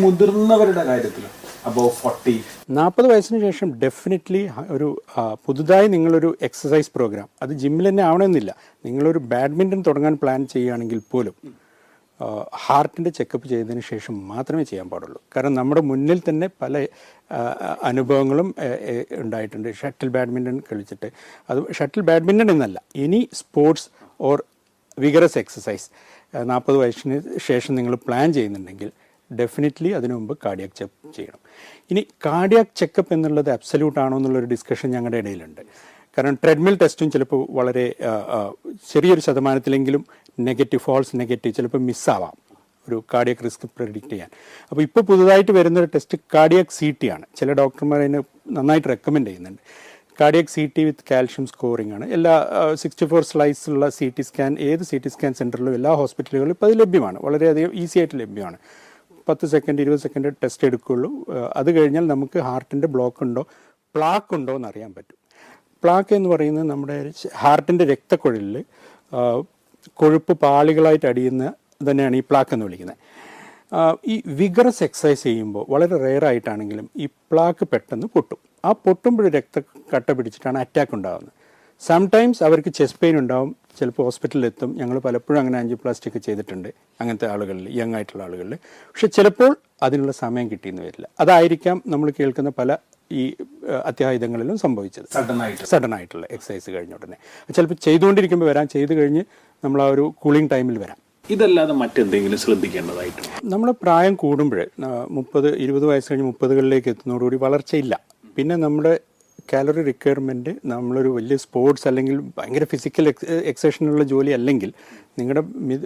മുതിർന്നവരുടെ കാര്യത്തിൽ നാൽപ്പത് വയസ്സിന് ശേഷം ഡെഫിനറ്റ്ലി ഒരു പുതുതായി നിങ്ങളൊരു എക്സസൈസ് പ്രോഗ്രാം അത് ജിമ്മിൽ തന്നെ ആവണമെന്നില്ല. നിങ്ങളൊരു ബാഡ്മിന്റൺ തുടങ്ങാൻ പ്ലാൻ ചെയ്യുകയാണെങ്കിൽ പോലും ഹാർട്ടിന്റെ ചെക്കപ്പ് ചെയ്തതിന് ശേഷം മാത്രമേ ചെയ്യാൻ പാടുള്ളൂ. കാരണം നമ്മുടെ മുന്നിൽ തന്നെ പല അനുഭവങ്ങളും ഉണ്ടായിട്ടുണ്ട്. ഷട്ടിൽ ബാഡ്മിന്റൺ കളിച്ചിട്ട്. അത് ഷട്ടിൽ ബാഡ്മിന്റൺ എന്നല്ല. Any sports or vigorous exercise നാൽപ്പത് വയസ്സിന് ശേഷം നിങ്ങൾ പ്ലാൻ ചെയ്യുന്നുണ്ടെങ്കിൽ ഡെഫിനറ്റ്ലി അതിനു മുമ്പ് കാർഡിയാക് ചെക്ക് ചെയ്യണം. ഇനി കാർഡിയാക് ചെക്കപ്പ് എന്നുള്ളത് അബ്സല്യൂട്ട് ആണോ എന്നുള്ളൊരു ഡിസ്കഷൻ ഞങ്ങളുടെ ഇടയിലുണ്ട്. കാരണം ട്രെഡ്മിൽ ടെസ്റ്റും ചിലപ്പോൾ വളരെ ചെറിയൊരു ശതമാനത്തിലെങ്കിലും നെഗറ്റീവ് ഫോൾസ് നെഗറ്റീവ് ചിലപ്പോൾ മിസ്സാവാം ഒരു കാർഡിയക് റിസ്ക് പ്രെഡിക്റ്റ് ചെയ്യാൻ. അപ്പോൾ ഇപ്പോൾ പുതുതായിട്ട് വരുന്നൊരു ടെസ്റ്റ് കാർഡിയക് സി ടി ആണ്. ചില ഡോക്ടർമാർ അതിന് നന്നായിട്ട് റെക്കമെൻഡ് ചെയ്യുന്നുണ്ട്. Cardiac C T with calcium scoring ആണ്. എല്ലാ സിക്സ്റ്റി ഫോർ സ്ലൈസ് ഉള്ള സി ടി സ്കാൻ ഏത് സി ടി സ്കാൻ സെന്ററിലും എല്ലാ ഹോസ്പിറ്റലുകളിലും ഇപ്പോൾ അത് ലഭ്യമാണ്. വളരെയധികം ഈസി ആയിട്ട് ലഭ്യമാണ്. പത്ത് സെക്കൻഡ് ഇരുപത് സെക്കൻഡ് ടെസ്റ്റ് എടുക്കുകയുള്ളൂ. അത് കഴിഞ്ഞാൽ നമുക്ക് ഹാർട്ടിന്റെ ബ്ലോക്ക് ഉണ്ടോ പ്ലാക്ക് ഉണ്ടോ എന്ന് അറിയാൻ പറ്റും. പ്ലാക്ക് എന്ന് പറയുന്നത് നമ്മുടെ ഹാർട്ടിന്റെ രക്തക്കുഴലിൽ കൊഴുപ്പ് പാളികളായിട്ട് അടിയുന്ന തന്നെയാണ് ഈ പ്ലാക്ക് എന്ന് വിളിക്കുന്നത്. ഈ വിഗറസ് എക്സസൈസ് ചെയ്യുമ്പോൾ വളരെ റെയർ ആയിട്ടാണെങ്കിലും ഈ പ്ലാക്ക് പെട്ടെന്ന് പൊട്ടും. ആ പൊട്ടുമ്പോൾ രക്ത കട്ട പിടിച്ചിട്ടാണ് അറ്റാക്ക് ഉണ്ടാകുന്നത്. സംടൈംസ് അവർക്ക് ചെസ്റ്റ് പെയിൻ ഉണ്ടാവും ചിലപ്പോൾ ഹോസ്പിറ്റലിൽ എത്തും. ഞങ്ങൾ പലപ്പോഴും അങ്ങനെ ആൻജിയോപ്ലാസ്റ്റിക് ചെയ്തിട്ടുണ്ട്. അങ്ങനത്തെ ആളുകളിൽ യങ് ആയിട്ടുള്ള ആളുകളിൽ. പക്ഷെ ചിലപ്പോൾ അതിനുള്ള സമയം കിട്ടിയെന്ന് വരില്ല. അതായിരിക്കാം നമ്മൾ കേൾക്കുന്ന പല ഈ അത്യാഹിതങ്ങളിലും സംഭവിച്ചത്. സഡൻ ആയിട്ട് സഡൻ ആയിട്ടുള്ള എക്സസൈസ് കഴിഞ്ഞ ഉടനെ. ചിലപ്പോൾ ചെയ്തുകൊണ്ടിരിക്കുമ്പോൾ വരാം. ചെയ്ത് കഴിഞ്ഞ് നമ്മൾ ആ ഒരു കൂളിംഗ് ടൈമിൽ വരാം. ഇതല്ലാതെ മറ്റെന്തെങ്കിലും ശ്രദ്ധിക്കേണ്ടതായിട്ട് നമ്മുടെ പ്രായം കൂടുമ്പോൾ മുപ്പത് ഇരുപത് വയസ്സ് കഴിഞ്ഞ് മുപ്പതുകളിലേക്ക് എത്തുന്നതോടുകൂടി വളർച്ചയില്ല. പിന്നെ നമ്മുടെ കാലറി റിക്വയർമെന്റ് നമ്മളൊരു വലിയ സ്പോർട്സ് അല്ലെങ്കിൽ ഭയങ്കര ഫിസിക്കൽ എക്സസൈഷനുള്ള ജോലി അല്ലെങ്കിൽ നിങ്ങളുടെ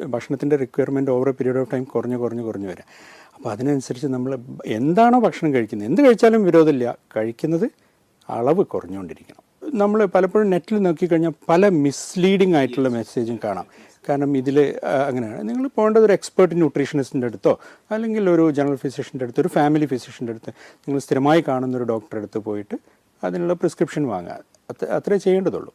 ഭക്ഷണത്തിന്റെ requirement over a period of time കുറഞ്ഞ് കുറഞ്ഞ് കുറഞ്ഞ് വരാം. അപ്പോൾ അതിനനുസരിച്ച് നമ്മൾ എന്താണോ ഭക്ഷണം കഴിക്കുന്നത് എന്ത് കഴിച്ചാലും വിരോധമില്ല. കഴിക്കുന്നത് അളവ് കുറഞ്ഞുകൊണ്ടിരിക്കണം. നമ്മൾ പലപ്പോഴും നെറ്റിൽ നോക്കിക്കഴിഞ്ഞാൽ പല മിസ്ലീഡിംഗ് ആയിട്ടുള്ള മെസ്സേജും കാണാം. കാരണം ഇതിൽ അങ്ങനെയാണ്. നിങ്ങൾ പോകേണ്ടത് ഒരു എക്സ്പേർട്ട് ന്യൂട്രീഷനിസ്റ്റിന്റെ അടുത്തോ അല്ലെങ്കിൽ ഒരു ജനറൽ ഫിസിഷ്യന്റെ അടുത്തോ ഒരു ഫാമിലി ഫിസിഷ്യന്റെ അടുത്ത് നിങ്ങൾ സ്ഥിരമായി കാണുന്ന ഒരു ഡോക്ടറെ അടുത്ത് പോയിട്ട് അതിനുള്ള പ്രിസ്ക്രിപ്ഷൻ വാങ്ങുക അത്ര അത്രേ ചെയ്യേണ്ടതുള്ളൂ.